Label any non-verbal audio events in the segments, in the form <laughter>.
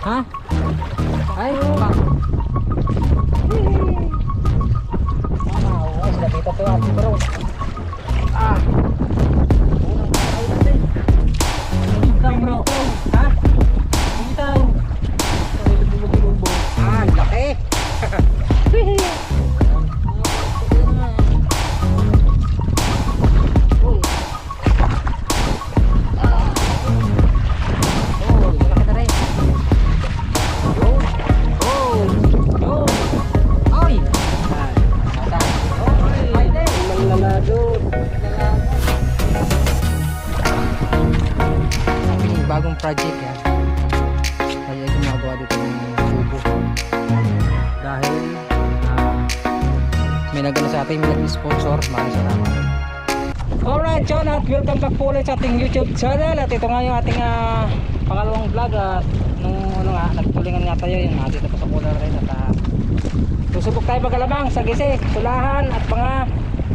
Ha? Ay, bak. Ah, sila dito to ate bro. Ah. Po ulit sa ating YouTube channel. At ito nga yung ating ah, pangalawang vlog. At nung ano nga, nagtulingan nga tayo. Yung dito po sa Polar rin at ah, susubok tayo magalamang sa gisi, sulahan at mga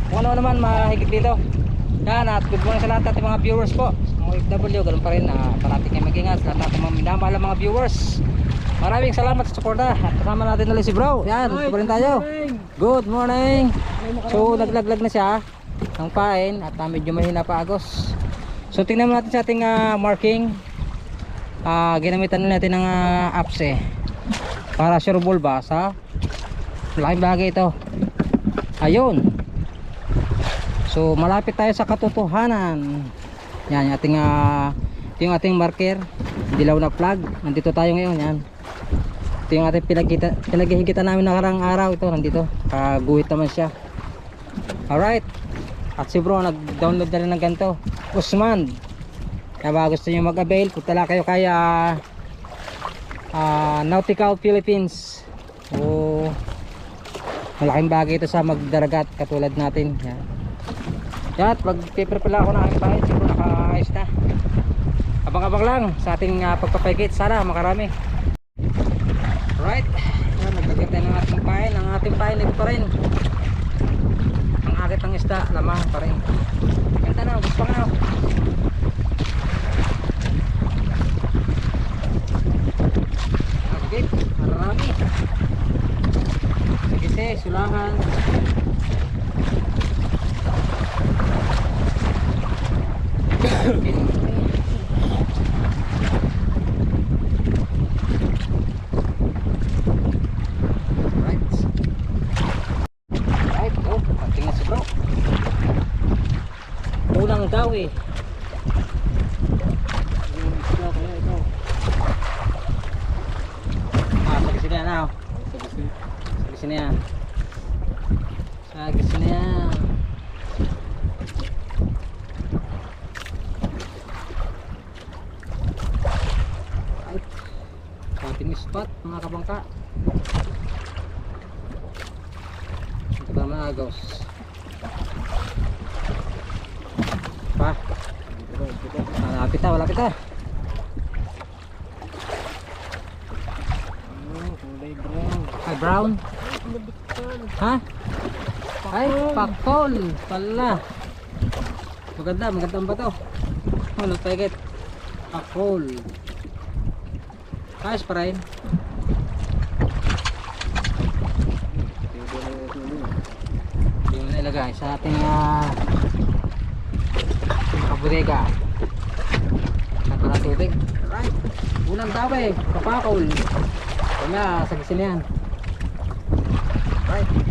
kung ano naman mahigit dito. Yan at good morning sa lahat ating mga viewers po. Mga OFW, ganun pa rin uh, parati kayo mag-ingat. Sa lahat ng mga minamahal mga viewers. Maraming salamat sa suporta. At kasama natin ulit si bro. Yan, ito pa rin tayo. good morning. So naglaglag na siya ng pain at uh, medyo mahina pa agos. So tingnan natin sa ating ah, marking. Ah, ginamitan na natin ng uh, apps eh. Para sure ball ba sa malaking bagay ito? Ayun. So malapit tayo sa katotohanan. Yan yung ating ito yung ating marker. Dilaw na flag nandito tayo ngayon yan. Ito yung ating pinagkita, pinaghihigitan namin nakarang araw. Ito nandito. Kaguhit naman siya. Alright at si bro nag-download na rin ng ganito. Usman kaya gusto nyo mag-avail? Punta lang kayo kaya ah, Nautical Philippines. O malaking bagay ito sa magdaragat katulad natin. Yan. Yan mag-paper ako ng aking bahay. Siguro nakaayos na. Abang-abang lang sa ating uh, pagpapagit sana makarami. Right yan naglagay tayo ng ating pain ang ating pain ito pa rin ang akit ng isda lamang pa rin ganda na gusto nga Agit, marami. Sige, sulahan. <coughs> Right. হবে Pakol. Pala. Maganda, maganda ba to? Ano, pegit. Pakol. Ayos pa rin. Hindi mo na ilagay sa ating uh, kabudega. Saka na tubig. Right. Unang tabi. Kapakol. Na, sagisin yan. Right.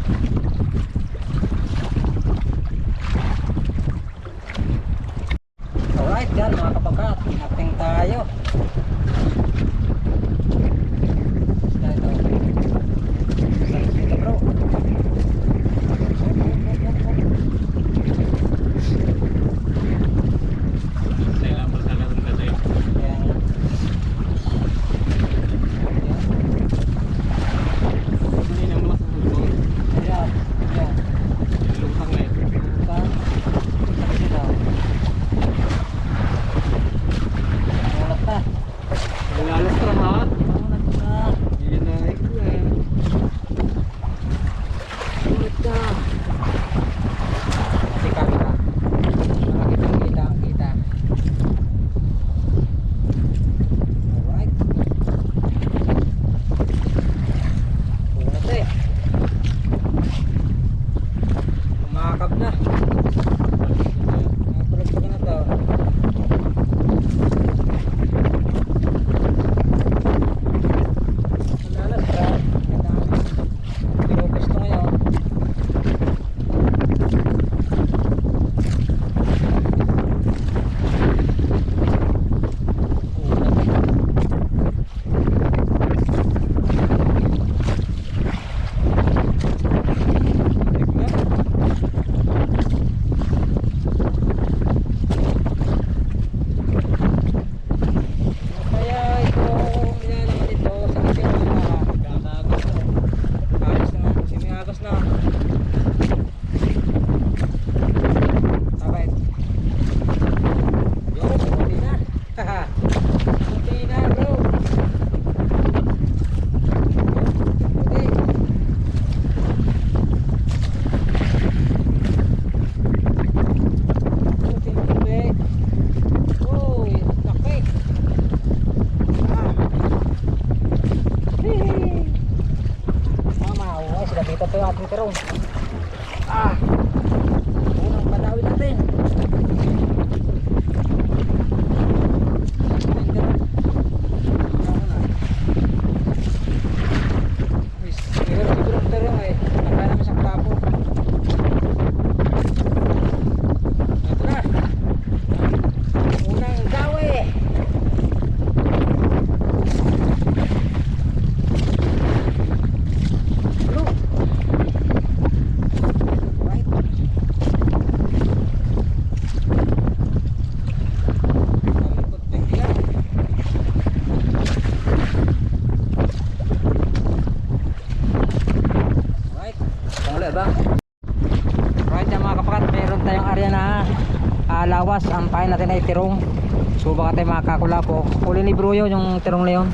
natin mga kakulapo huli ni Bruyo yung tirong leon.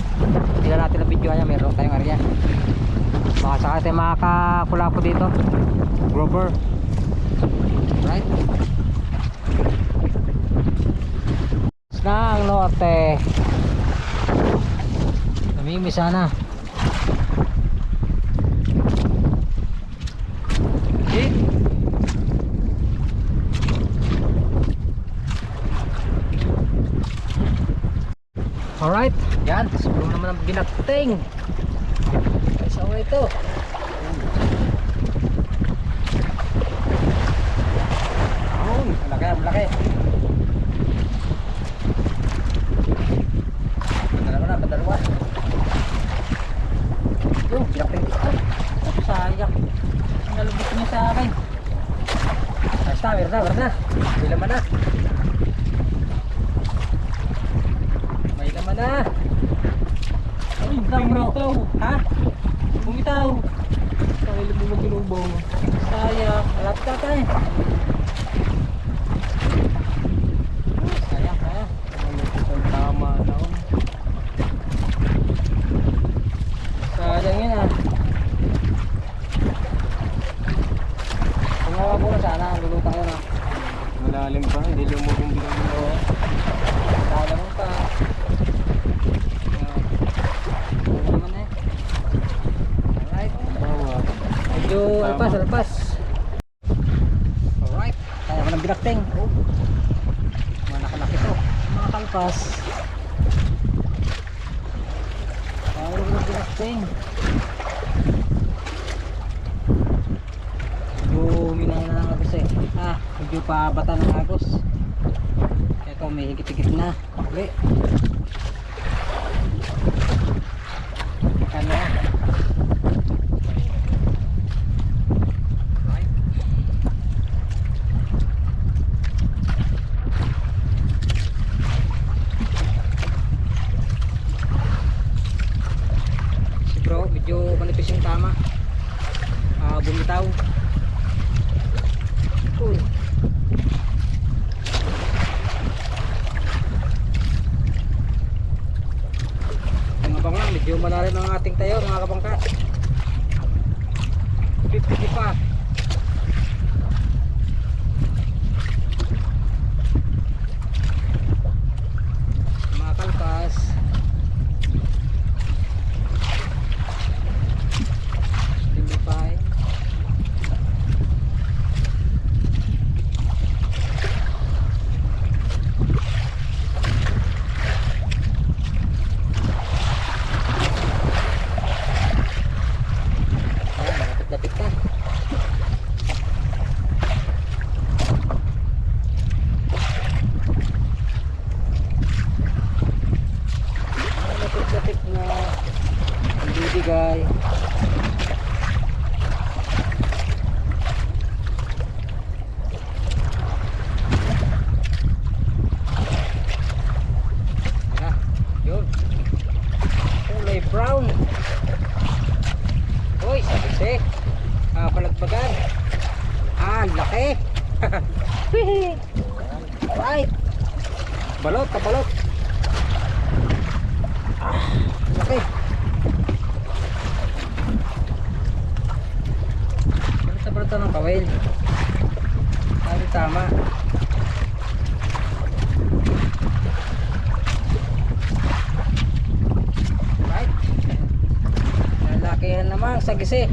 Hindi natin na video niya meron tayong area. Baka sa atin mga kakulapo dito. Grouper right? Ng norte. Namimisa na. Alright, yan. Sulo naman ang binating. Isa ulit ito. Oh, malaki, malaki. 哎。que sé.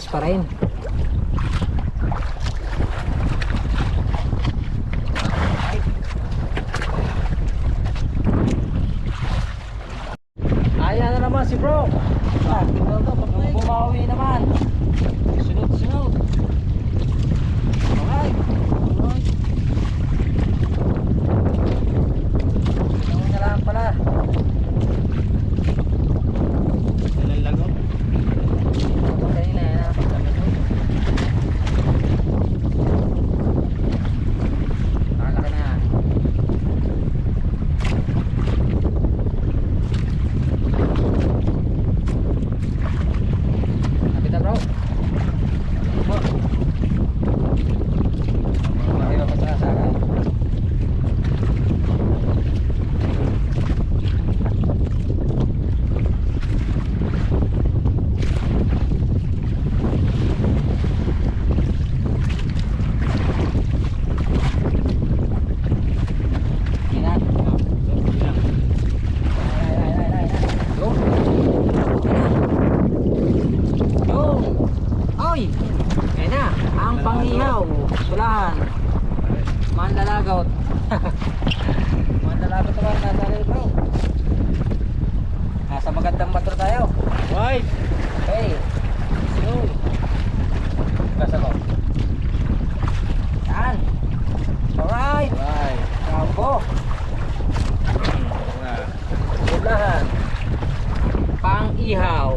Good size pa rin. si bro. Ah, bumawi naman. Sunod, sunod. Alright. Alright. Sunod na lang pala. Ilan lago? Okay na yan. ah. Nakalaki na. Kapit na bro. Po. Ayaw pa sa saka. Yan na. Ay, ay, ay, ay, ay. Go. Go. Oy. Ayan na. Ang pangihaw. Sulahan. <laughs> Mandalagot. Mandalagot naman. Nasa rin bro. Nasa magandang motor tayo. White! Okay. Go. Basta ko. Yan. Alright. Bravo. Na. Sulahan. Pang-ihaw.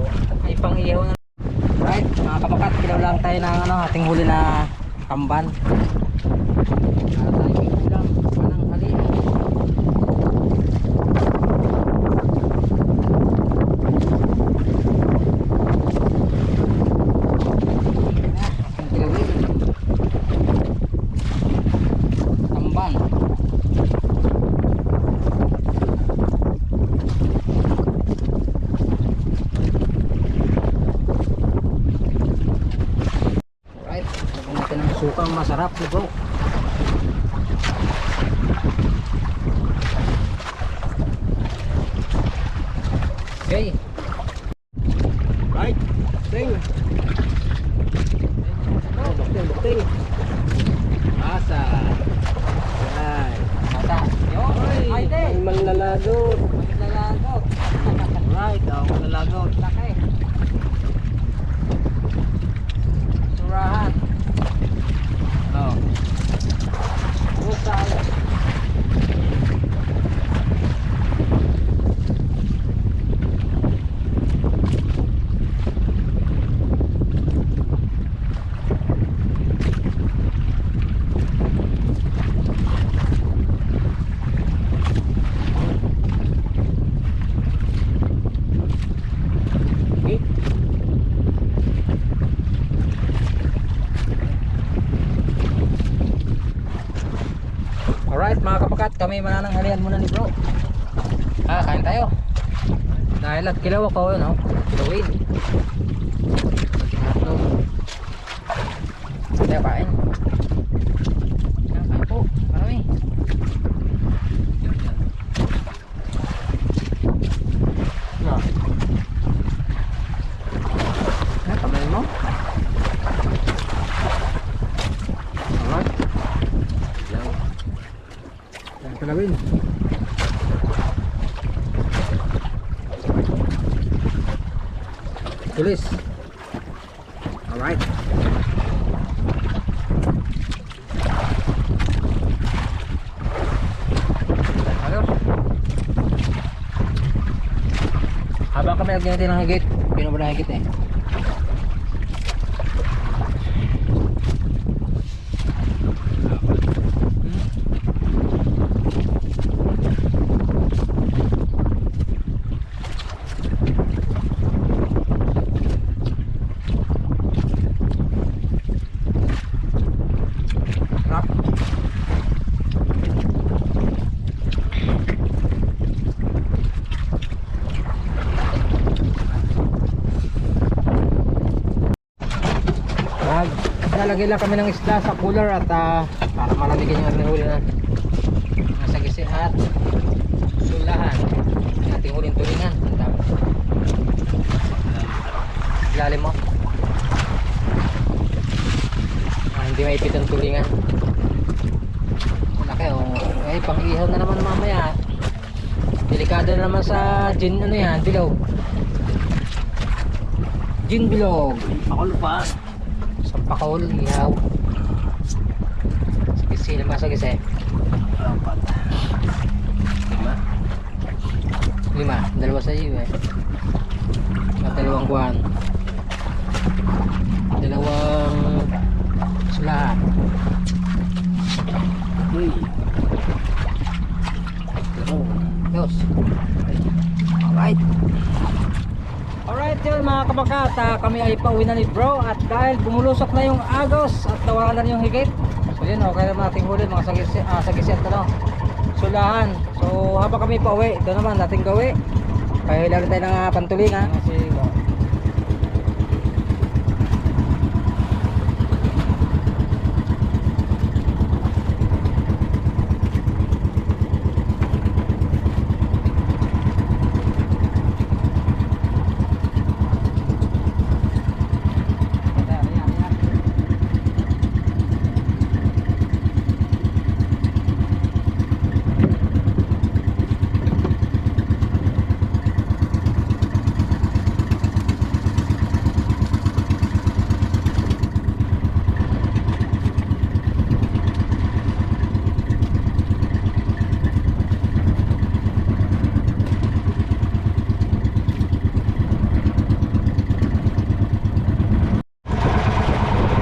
Ay, pang-ihaw na. Right, mga kabakat, kilaw lang tayo ng ano, ating huli na tamban. Para tayo may ulam, sukang masarap, bro. Okay. Right! Sing! Bukting, bukting. Asa! Yan! Mata. Yun. Ay, te. May manlalagot! Maglalagot. Right! Ako manlalagot! Laki. Surahan. Oh. Usay. Okay. Alright mga kapakat, kami manananghalian muna ni bro. Ah, kain tayo. Dahil at kilaw ako, no? Kilawin. Kunting hotdog. Tayo kain. Kain, kain po. Marami. Na. Ah, kamay mo. Alright. Yan kalawin. Tulis. Alright. Ayos. Habang kami lagyan natin ng higit, pinubo na higit eh. Sarap. Nag lalagay lang kami ng isda sa cooler at ah, para malamigan yung aming huli na nasa gisi at sulahan. Ating huling tulingan. Ilalim mo ah, hindi maipit ang tulingan. Laki oh. Ay pang ihaw na naman mamaya. Delikado na naman sa gin ano yan dilaw. Gin bilog. Ako lupa. Pakol, ihaw. Sige, sila masagis eh. Apat. Lima. Lima, dalawa sa iyo eh. At dalawang kuhan. Dalawang sulahan. Uy. Dos. Alright. Alright yun mga kabakata, kami ay pauwi na ni bro at dahil bumulusok na yung agos at nawala na yung higit. So yun, okay naman nating huli mga sagis, ah, sagiset ano, sulahan. So habang kami pauwi, ito naman nating gawi. Kaya lang tayo ng uh, pantulingan kasi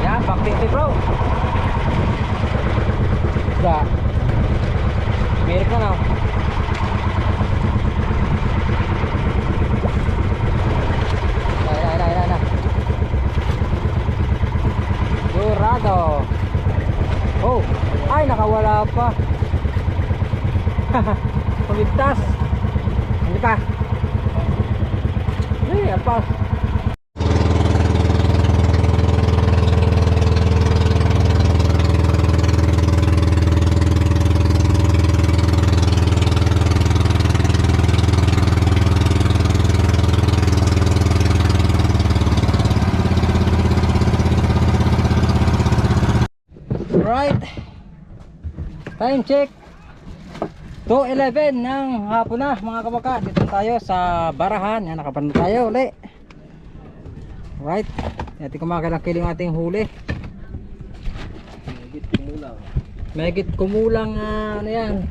Yan, back 50 bro. Da. Merik na now. Ay, ay, ay, ay, ay. Dorado. Oh, ay nakawala pa. Pumigtas. Hindi pa. Ay, alpas. Right. Time check. 2.11 ng hapon na mga kabaka. Dito tayo sa Barahan. Yan, nakapanood tayo uli. Right. Natin kumakalang kiling ating huli. Higit kumulang. Megit kumulang ah, ano yan.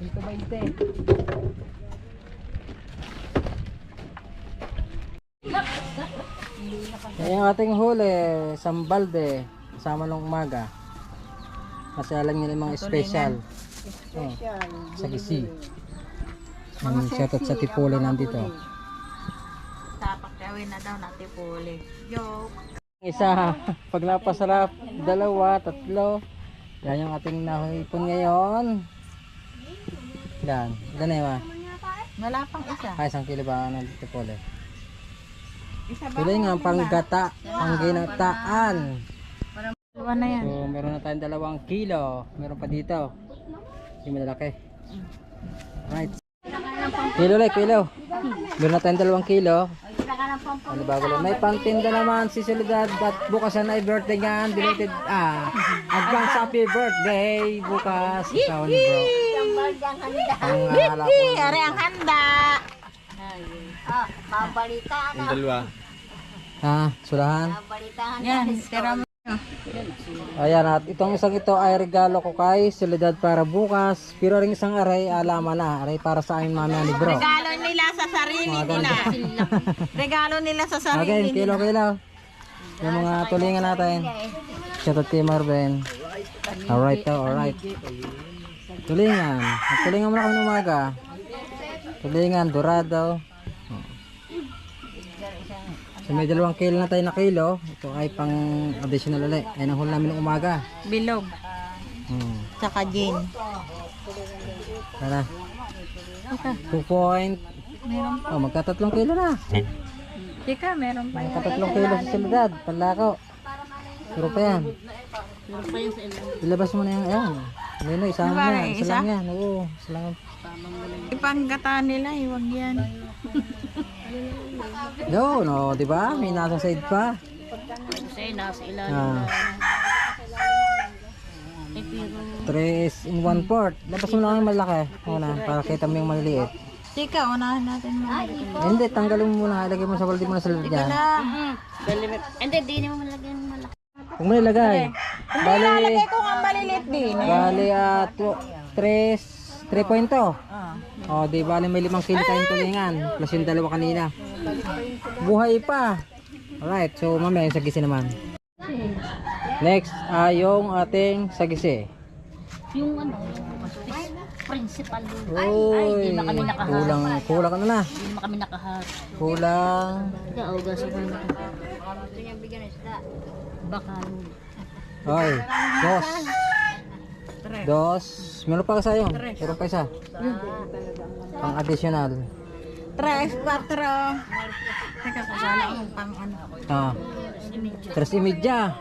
Dito 20. Yan yung ating huli, sambalde, kasama nung umaga. Kasi alam nyo yung mga special. Oh, sa gisi. Yung shoutout sa Tipole nandito. Tapak gawin na daw natin puli. Joke. Isa, <laughs> pag napasarap, dalawa, tatlo. Yan yung ating nahipon ngayon. Yan, ilan na yun ah? Wala pang isa. Ay, isang kilo ba ng Tipole? Isa ba? Sila yung nga panggata, pangginataan. Dalawa na yan. So, meron na tayong dalawang kilo. Meron pa dito. Hindi malalaki. Right. Kilo like, kilo. Meron na tayong dalawang kilo. Ano bago lang. May pangtinda naman si Soledad at bukas na ay birthday niyan. Belated, ah, advance happy birthday bukas. Ikaw ni bro. Ang ala ko. Ari ang handa. Yung dalawa. Ha, sulahan. Yan, tira mo. Ayan at itong isang ito ay regalo ko kay Soledad para bukas. Pero ring isang aray alaman na. Aray para sa amin mamaya ni bro. Regalo nila sa sarili nila. <laughs> Regalo nila sa Okay, sarili kilo kilo. Yung mga tulingan natin. Shout out kay Marvin. Alright to, alright. Tulingan. Tulingan mo na kami ng umaga. Tulingan, dorado. So may dalawang kilo na tayo na kilo. Ito ay pang additional ulit. Ay nahul namin ng umaga. Bilog. Hmm. Tsaka gin. Tara. 2 point. Meron Oh, magkatatlong kilo na. Chika, meron pa yan. Magkatatlong kilo sa silidad. Panlako. Puro pa yan. Ilabas mo na yung ayan. Ayun o, isa Ano ba, lang yan. Isa isa? lang yan. Oo, isa lang. Ipanggata nila, iwag yan. No, no, di ba? May nasa side pa. Kasi nasa Ah. Tres in one port. Labas mo lang yung malaki. Una, para kita mo yung maliliit. Tika, unahin natin mo. Hindi, tanggalin mo muna. Ilagay mo sa balde mo na sa loob dyan. Hindi, di naman malagyan ng malaki. Huwag mo nilagay. Bali, Lagay ko nga malilit din. bali at 3, 3 point to. O, di bali may limang kilo tayong tulingan. Plus yung dalawa kanina. Buhay pa. Alright, so mamaya yung sagisi naman. Next, ah, yung ating sagisi. Yung ano, yung principal. Ay, Uy, di na kami nakaharap. kulang, kulang ano na. Hindi naman kami nakaharap. Kulang. Gaso ko naman. Baka, Oy, dos. Dos. Meron pa ka sa'yo. Meron pa isa. Pang additional. Tres, quattro. Teka, kasala ko pang ano. Ah. Tres imidya.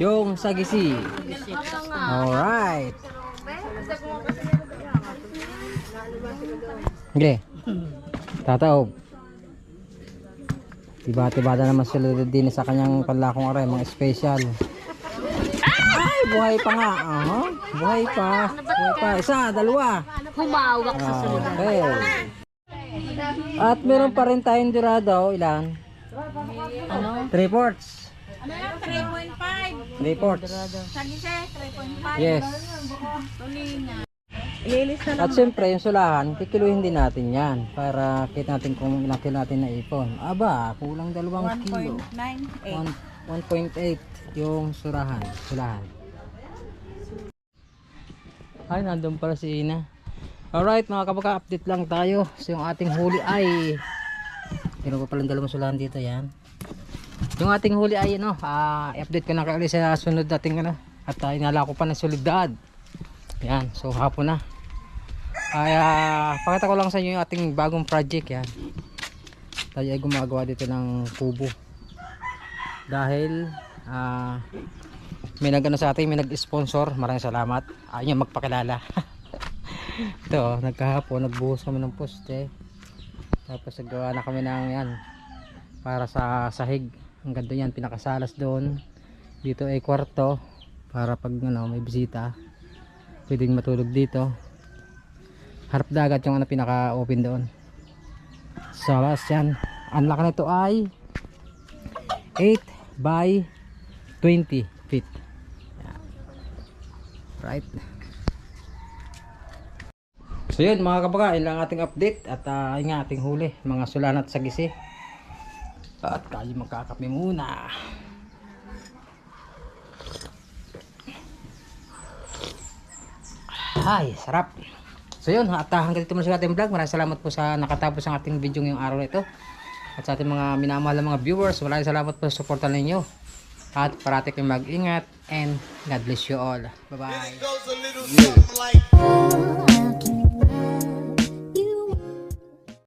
Yung sagisi. Alright. Okay. Tataob. Tiba-tiba na naman sila din sa kanyang panlakong aray, mga special. Ay, buhay pa nga. Aha. Buhay pa. Buhay pa. Isa, dalawa. humawak sa sunod. Okay. At meron pa rin tayong durado. Ilan? Ano? 3 ports. Ano yan? 3.5. 3 ports. Sagise, 3.5. Yes. At siyempre, yung sulahan, kikiluhin din natin yan para kita natin kung ilang kilo natin na ipon. Aba, kulang dalawang kilo. 1.98. One- 1.8 yung surahan, sulahan. Ay, nandun pala si Ina. Alright, mga kapag update lang tayo. So, yung ating huli ay... Meron pa palang dalawang sulahan dito, yan. Yung ating huli ay, ano, ah, i-update ko na kayo ulit sa sunod nating, ano. At uh, inala ko pa ng solidad. Yan, so hapon na. Ay, ah, pakita ko lang sa inyo yung ating bagong project, yan. Tayo ay gumagawa dito ng kubo dahil ah may nagano sa atin, may nag-sponsor. Maraming salamat. Ayun yung magpakilala. <laughs> Ito, nagkahapon, nagbuhos kami ng poste. Tapos naggawa na kami ng yan para sa sahig. Ang ganda yan, pinakasalas doon. Dito ay kwarto para pag ano, may bisita. Pwedeng matulog dito. Harap dagat yung ano, pinaka-open doon. Salas yan. Ang laki nito ay 8 by 20 feet. Right. So yun mga kabaga, yun lang ating update at uh, yun ating huli, mga sulanat sa gisi. At tayo magkakape muna. Ay, sarap. So yun, at uh, hanggang dito muna sa ating vlog. Maraming salamat po sa nakatapos ang ating video ngayong araw ito. At sa ating mga minamahal na mga viewers, maraming salamat po sa suporta ninyo. At parati kayong mag-ingat and God bless you all. Bye-bye.